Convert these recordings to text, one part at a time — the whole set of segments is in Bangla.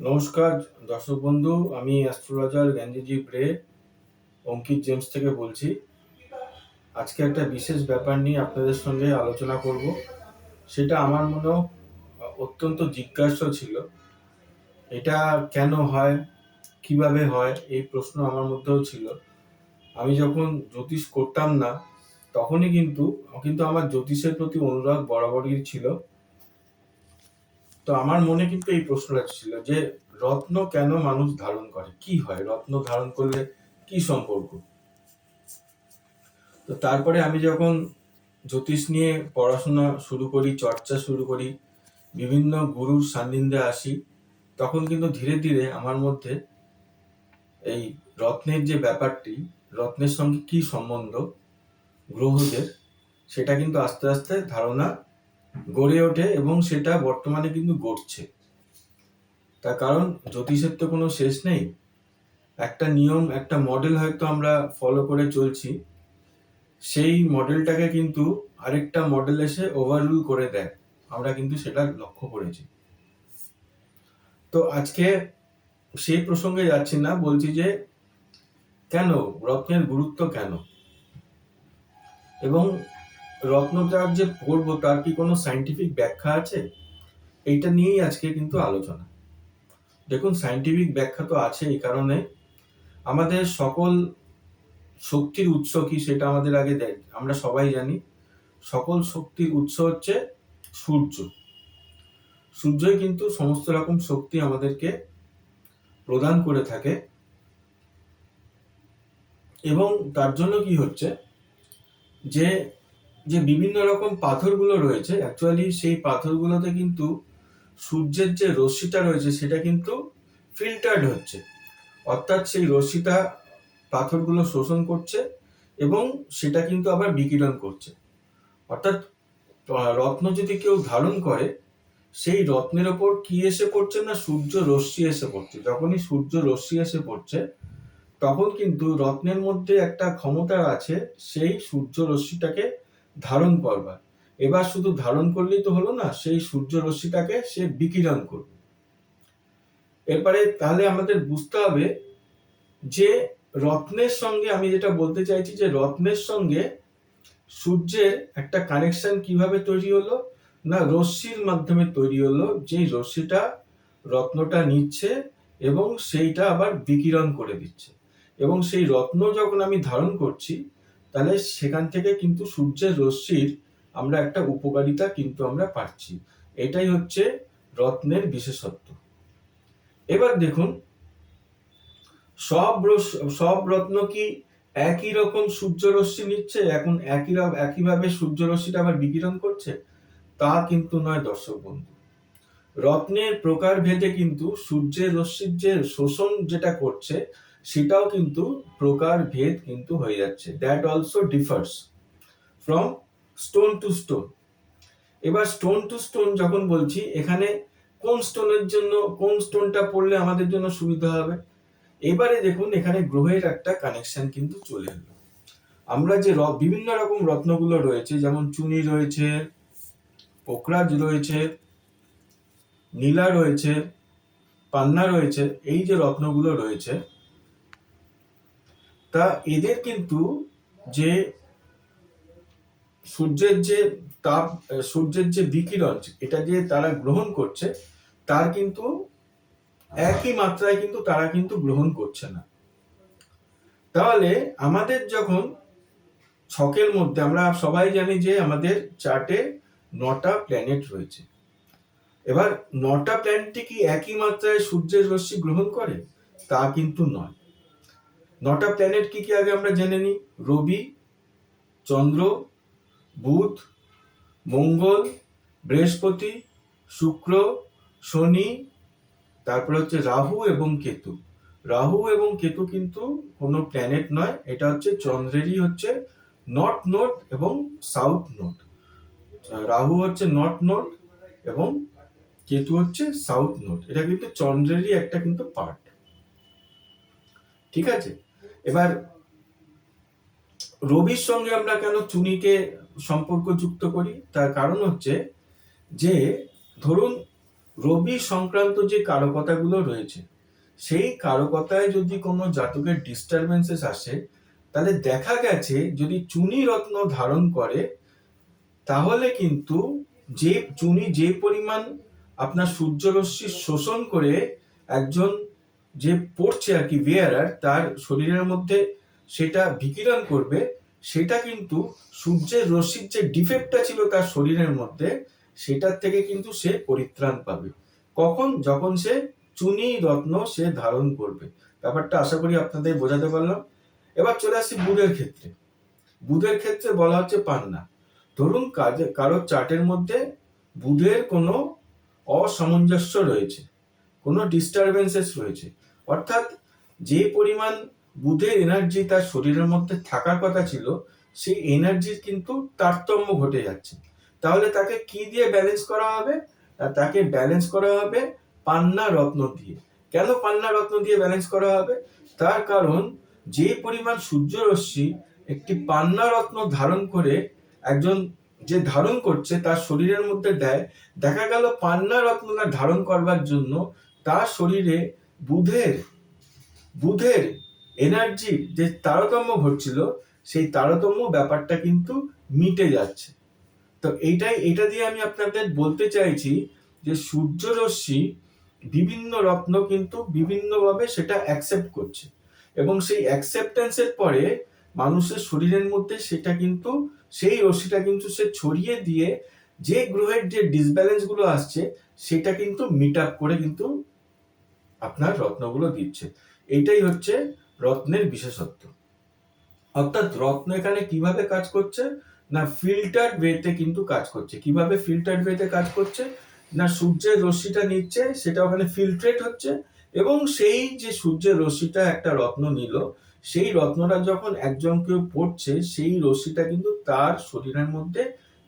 নমস্কার, দর্শক বন্ধু, আমি অ্যাস্ট্রোলজার জ্ঞানজিৎ রে অঙ্কিত জেমস থেকে বলছি। আজকে একটা বিশেষ ব্যাপার নিয়ে আপনাদের সঙ্গে আলোচনা করব। সেটা আমার মনেও অত্যন্ত জিজ্ঞাস্য ছিল, এটা কেন হয়, কীভাবে হয়, এই প্রশ্ন আমার মধ্যেও ছিল। আমি যখন জ্যোতিষ করতাম না, তখনই কিন্তু কিন্তু আমার জ্যোতিষের প্রতি অনুরাগ বরাবরই ছিল। তো আমার মনে কিন্তু এই প্রশ্নটা ছিল যে রত্ন কেন মানুষ ধারণ করে? কি হয়? রত্ন ধারণ করলে কি সম্পর্ক? তো তারপরে আমি যখন জ্যোতিষ নিয়ে পড়াশোনা শুরু করি, চর্চা শুরু করি, বিভিন্ন গুরুর সান্নিধ্যে আসি, তখন কিন্তু ধীরে ধীরে আমার মধ্যে এই রত্নের যে ব্যাপারটি, রত্নের সঙ্গে কি সম্বন্ধ, গ্রহদের, সেটা কিন্তু আস্তে আস্তে ধারণা গড়ে ওঠে এবং সেটা বর্তমানে কিন্তু গড়ছে। তার কারণ, জ্যোতিষের তো কোনো শেষ নেই। একটা নিয়ম, একটা মডেল হয়তো আমরা ফলো করে চলছি। সেই মডেলটাকে কিন্তু আরেকটা মডেল এসে ওভাররুল করে দেয়। আমরা কিন্তু সেটা লক্ষ্য করেছি। তো আজকে সেই প্রসঙ্গে যাচ্ছি না, বলছি যে কেন, রত্নের গুরুত্ব কেন? এবং রত্নটার যে পড়ব, তার কি কোনো সাইন্টিফিক ব্যাখ্যা আছে? এইটা নিয়েই আজকে কিন্তু আলোচনা। দেখুন সাইন্টিফিক ব্যাখ্যা তো আছে এই কারণে। আমাদের সকল শক্তির উৎস কি সেটা আমাদের আগে দেয় আমরা সবাই জানি। সকল শক্তির উৎস হচ্ছে সূর্য। সূর্যই কিন্তু সমস্ত রকম শক্তি আমাদেরকে প্রদান করে থাকে। এবং তার জন্য কি হচ্ছে? যে যে বিভিন্ন রকম পাথরগুলো রয়েছে অ্যাকচুয়ালি সেই পাথরগুলোতে কিন্তু সূর্যের যে রশ্মিটা রয়েছে, সেটা কিন্তু ফিল্টার্ড হচ্ছে। অর্থাৎ সেই রশ্মিটা পাথরগুলো শোষণ করছে এবং সেটা কিন্তু আবার বিকিরণ করছে। অর্থাৎ রত্ন যদি কেউ ধারণ করে, সেই রত্নের ওপর কি এসে পড়ছে না, সূর্য রশ্মি এসে পড়ছে। যখনই সূর্য রশ্মি এসে পড়ছে, তখন কিন্তু রত্নের মধ্যে একটা ক্ষমতা আছে, সেই সূর্য রশ্মিটাকে ধারণ করবার এবার শুধু ধারণ করলেই তো হলো না, সেই সূর্য রশ্মিটাকে সে বিকিরণ করবে। এরপরে তাহলে আমাদের বুঝতে হবে যে রত্নের সঙ্গে আমি যেটা বলতে চাইছি যে রত্নের সঙ্গে সূর্যের একটা কানেকশন কীভাবে তৈরি হলো না রশ্মির মাধ্যমে তৈরি হলো, যেই রশ্মিটা রত্নটা নিচ্ছে এবং সেইটা আবার বিকিরণ করে দিচ্ছে। এবং সেই রত্ন যখন আমি ধারণ করছি তাহলে সেখান থেকে কিন্তু সূর্যের রশ্মির আমরা একটা উপকারিতা কিন্তু আমরা পাচ্ছি। এটাই হচ্ছে রত্নের বিশেষত্ব। এবার দেখুন, সব সব রত্ন কি একই রকম সূর্য রশ্মি নিচ্ছে? এখন একই একইভাবে সূর্য রশ্মিটা আবার বিকিরণ করছে? তা কিন্তু নয় দর্শক বন্ধু। রত্নের প্রকার ভেদে কিন্তু সূর্যের রশ্মির যে শোষণ যেটা করছে সেটাও কিন্তু প্রকার ভেদ কিন্তু হয়ে যাচ্ছে। That also differs from stone to stone এবার স্টোন টু স্টোন যখন বলছি, এখানে কোন স্টোনের জন্য, কোন স্টোনটা পড়লে আমাদের জন্য সুবিধা হবে? এবারে দেখুন, এখানে গ্রহের একটা কানেকশন কিন্তু চলে এলো। আমরা যে বিভিন্ন রকম রত্নগুলো রয়েছে, যেমন চুনি রয়েছে পোকরাজ রয়েছে, নীলা রয়েছে, পান্না রয়েছে, এই যে রত্নগুলো রয়েছে তা এদের কিন্তু যে সূর্যের যে তাপ, সূর্যের যে বিকিরণ, এটা যে তারা গ্রহণ করছে, তার কিন্তু একই মাত্রায় কিন্তু তারা কিন্তু গ্রহণ করছে না। তাহলে আমাদের যখন ছকের মধ্যে, আমরা সবাই জানি যে আমাদের চার্টে নটা প্ল্যানেট রয়েছে। এবার নটা প্ল্যানেটটি কি একই মাত্রায় সূর্যের রশ্মি গ্রহণ করে? তা কিন্তু নয়। নটা প্ল্যানেট কি কি আগে আমরা জেনে নিই? রবি, চন্দ্র, বুধ, মঙ্গল, বৃহস্পতি, শুক্র, শনি, তারপরে হচ্ছে রাহু এবং কেতু। রাহু এবং কেতু কিন্তু কোনো প্ল্যানেট নয়, এটা হচ্ছে চন্দ্রেরই হচ্ছে নর্থ নোট এবং সাউথ নোট রাহু হচ্ছে নর্থ নোট এবং কেতু হচ্ছে সাউথ নোট এটা কিন্তু চন্দ্রেরই একটা কিন্তু পার্ট ঠিক আছে? এবার, রবির সঙ্গে আমরা কেন চুনিকে সম্পর্ক যুক্ত করি? তার কারণ হচ্ছে যে, ধরুন রবি সংক্রান্ত যে কারকতাগুলো রয়েছে, সেই কারকতায় যদি কোনো জাতকের ডিস্টারবেন্সেস আসে, তাহলে দেখা গেছে যদি চুনি রত্ন ধারণ করে, তাহলে কিন্তু যে, চুনি যে পরিমাণ আপনার সূর্যরশ্মি শোষণ করে একজন যে পড়ছে আর কি ওয়েয়ারার তার শরীরের মধ্যে সেটা বিকিরণ করবে, সেটা কিন্তু সূর্যের রশ্মির যে ডিফেক্টটা ছিল তার শরীরের মধ্যে, সেটার থেকে কিন্তু সে পরিত্রাণ পাবে। কখন? যখন সে চুনি রত্ন সে ধারণ করবে। ব্যাপারটা আশা করি আপনাদের বোঝাতে পারলাম। এবার চলে আসছি বুধের ক্ষেত্রে। বুধের ক্ষেত্রে বলা হচ্ছে পান্না। ধরুন কাজে, কারোর চার্টের মধ্যে বুধের কোনো অসামঞ্জস্য রয়েছে। কোনো ডিস্টারবেন্সেস রয়েছে। অর্থাৎ যে পরিমাণ বুধের এনার্জি তার শরীরের মধ্যে থাকার কথা ছিল, সেই এনার্জির কিন্তু তারতম্য ঘটে যাচ্ছে। তাহলে তাকে কি দিয়ে ব্যালেন্স করা হবে? তাকে ব্যালেন্স করা হবে পান্না রত্ন দিয়ে। কেন পান্না রত্ন দিয়ে ব্যালেন্স করা হবে? তার কারণ যে পরিমাণ সূর্যরশ্মি একটি পান্না রত্ন ধারণ করে একজন যে ধারণ করছে, তার শরীরের মধ্যে দেয়, দেখা গেল পান্না রত্নটা ধারণ করবার জন্য তার শরীরে বুধের বুধের এনার্জি যে তারতম্য ঘটছিল, সেই তারতম্য ব্যাপারটা কিন্তু মিটে যাচ্ছে। তো এইটাই, এটা দিয়ে আমি আপনাদের বলতে চাইছি যে সূর্যরশ্মি বিভিন্ন রত্ন কিন্তু বিভিন্নভাবে সেটা অ্যাকসেপ্ট করছে এবং সেই অ্যাকসেপ্টেন্সের পরে মানুষের শরীরের মধ্যে সেটা কিন্তু, সেই রশ্মিটা কিন্তু সে ছড়িয়ে দিয়ে যে গ্রহের যে ডিসব্যালেন্সগুলো আসছে, সেটা কিন্তু মিট আপ করে কিন্তু আপনার রত্নগুলো দিচ্ছে। এইটাই হচ্ছে রত্নের বিশেষত্ব। অর্থাৎ রত্ন এখানে কীভাবে কাজ করছে? না ফিল্টার ওয়েতে কিন্তু কাজ করছে। কীভাবে ফিল্টার ওয়েতে কাজ করছে? না সূর্যের রশ্মিটা নিচ্ছে, সেটা ওখানে ফিল্ট্রেট হচ্ছে এবং সেই যে সূর্যের রশ্মিটা একটা রত্ন নিল, সেই রত্নটা যখন একজন কেউ পড়ছে, সেই রশ্মিটা কিন্তু তার শরীরের মধ্যে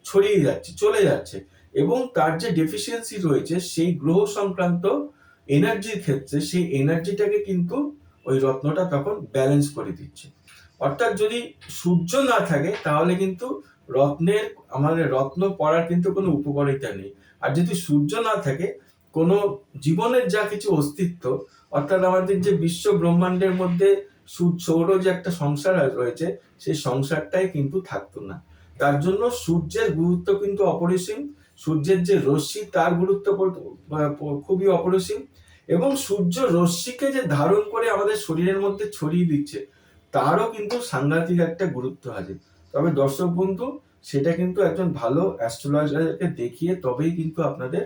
ছড়িয়ে যাচ্ছে, চলে যাচ্ছে এবং তার যে ডেফিসিয়েন্সি রয়েছে, সেই গ্রহ সংক্রান্ত এনার্জির ক্ষেত্রে সেই এনার্জিটাকে কিন্তু ওই রত্নটা তখন ব্যালেন্স করে দিচ্ছে। অর্থাৎ যদি সূর্য না থাকে, তাহলে কিন্তু রত্নের, আমাদের রত্ন পড়ার কিন্তু কোনো উপকারিতা নেই। আর যদি সূর্য না থাকে, কোনো জীবনের যা কিছু অস্তিত্ব, অর্থাৎ আমাদের যে বিশ্ব ব্রহ্মাণ্ডের মধ্যে সৌর যে একটা সংসার রয়েছে, সেই সংসারটাই কিন্তু থাকতো না। তার জন্য সূর্যের গুরুত্ব কিন্তু অপরিসীম। সূর্যের যে রশ্মি, তার গুরুত্ব খুবই অপরিসীম। এবং সূর্য রশ্মিকে যে ধারণ করে আমাদের শরীরের মধ্যে ছড়িয়ে দিচ্ছে, তারও কিন্তু সাংঘাতিক একটা গুরুত্ব আছে। তবে দর্শক বন্ধু, সেটা কিন্তু একজন ভালো অ্যাস্ট্রোলজারকে দেখিয়ে তবেই কিন্তু আপনাদের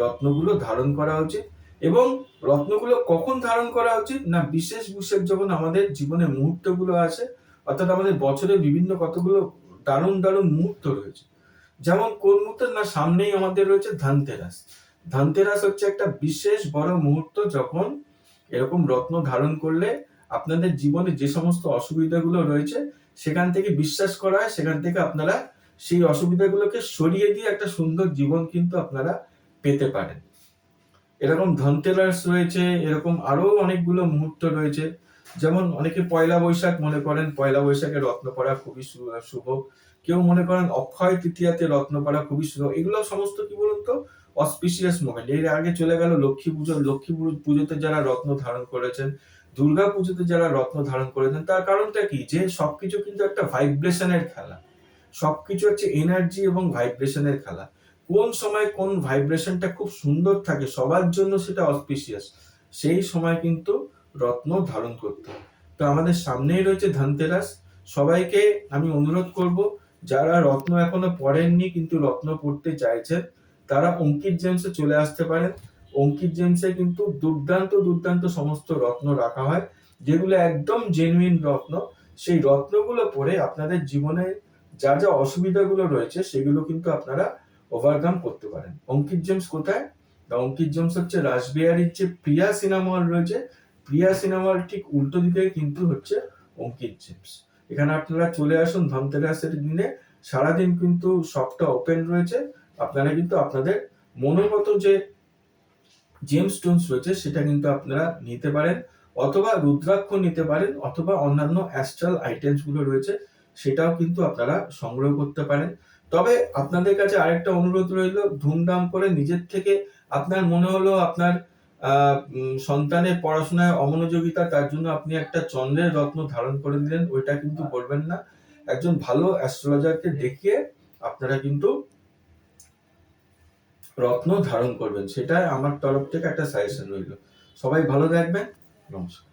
রত্নগুলো ধারণ করা উচিত। এবং রত্নগুলো কখন ধারণ করা উচিত? না, বিশেষ বিশেষ যখন আমাদের জীবনে মুহূর্তগুলো আছে অর্থাৎ আমাদের বছরে বিভিন্ন কতগুলো দারুণ দারুণ মুহূর্ত রয়েছে যেমন কোন মুহূর্ত না সামনেই আমাদের রয়েছে ধানতেরাস। ধানতেরাস হচ্ছে একটা বিশেষ বড় মুহূর্ত যখন এরকম রত্ন ধারণ করলে আপনাদের জীবনে যে সমস্ত অসুবিধাগুলো রয়েছে, সেখান থেকে বিশ্বাস করা হয়, সেখান থেকে আপনারা সেই অসুবিধাগুলোকে সরিয়ে দিয়ে একটা সুন্দর জীবন কিন্তু আপনারা পেতে পারেন। এরকম ধনতেরাস রয়েছে, এরকম আরও অনেকগুলো মুহূর্ত রয়েছে। যেমন অনেকে পয়লা বৈশাখ মনে করেন, পয়লা বৈশাখে রত্ন পড়া খুবই শুভ। কেউ মনে করেন অক্ষয় তৃতীয়াতে রত্ন পড়া খুবই সুন্দর। এগুলো সমস্ত কি বলুন তো? অসপিসিয়াস মোমেন্ট এর আগে চলে গেল লক্ষ্মী পুজো। লক্ষ্মী পুজোতে যারা রত্ন ধারণ করেছেন, দুর্গা পুজোতে যারা রত্ন ধারণ করেছেন, তার কারণটা কি? যে সবকিছু কিন্তু একটা ভাইব্রেশনের খেলা। সবকিছু হচ্ছে এনার্জি এবং ভাইব্রেশনের খেলা। কোন সময় কোন ভাইব্রেশনটা খুব সুন্দর থাকে, সবার জন্য সেটা অসপিসিয়াস সেই সময় কিন্তু রত্ন ধারণ করতে তো আমাদের সামনেই রয়েছে ধনতেরাস। সবাইকে আমি অনুরোধ করব যারা রত্ন এখনও পড়েননি কিন্তু রত্ন পড়তে চাইছেন, তারা অঙ্কিত জেমসে চলে আসতে পারেন। অঙ্কিত জেমসে কিন্তু দুর্দান্ত দুর্দান্ত সমস্ত রত্ন রাখা হয়, যেগুলো একদম জেনুইন রত্ন। সেই রত্নগুলো পরে আপনাদের জীবনে যা যা অসুবিধাগুলো রয়েছে, সেগুলো কিন্তু আপনারা ওভারকাম করতে পারেন। অঙ্কিত জেমস কোথায়? অঙ্কিত জেমস হচ্ছে রাসবিহারির যে প্রিয়া সিনেমা হল রয়েছে, প্রিয়া সিনেমা হল ঠিক উল্টো দিকে কিন্তু হচ্ছে অঙ্কিত জেমস। এখানে আপনারা চলে আসুন ধনতেরাসের দিনে। সারাদিন কিন্তু শপটা ওপেন রয়েছে। আপনারা কিন্তু আপনাদের মনোগত যে জেম স্টোনস রয়েছে, সেটা কিন্তু আপনারা নিতে পারেন অথবা রুদ্রাক্ষ নিতে পারেন অথবা অন্যান্য অ্যাস্ট্রাল আইটেমসগুলো রয়েছে, সেটাও কিন্তু আপনারা সংগ্রহ করতে পারেন। তবে আপনাদের কাছে আরেকটা অনুরোধ রইল, ধুমধাম করে নিজের থেকে আপনার মনে হলো আপনার সন্তানের পড়াশোনায় অমনোযোগিতা, তার জন্য আপনি একটা চন্দ্রের রত্ন ধারণ করে দিলেন, ওইটা কিন্তু করবেন না। একজন ভালো অ্যাস্ট্রোলজারকে দেখিয়ে আপনারা কিন্তু রত্ন ধারণ করবেন সেটা আমার তরফ থেকে একটা সাজেশন রইল। সবাই ভালো থাকবেন, নমস্কার।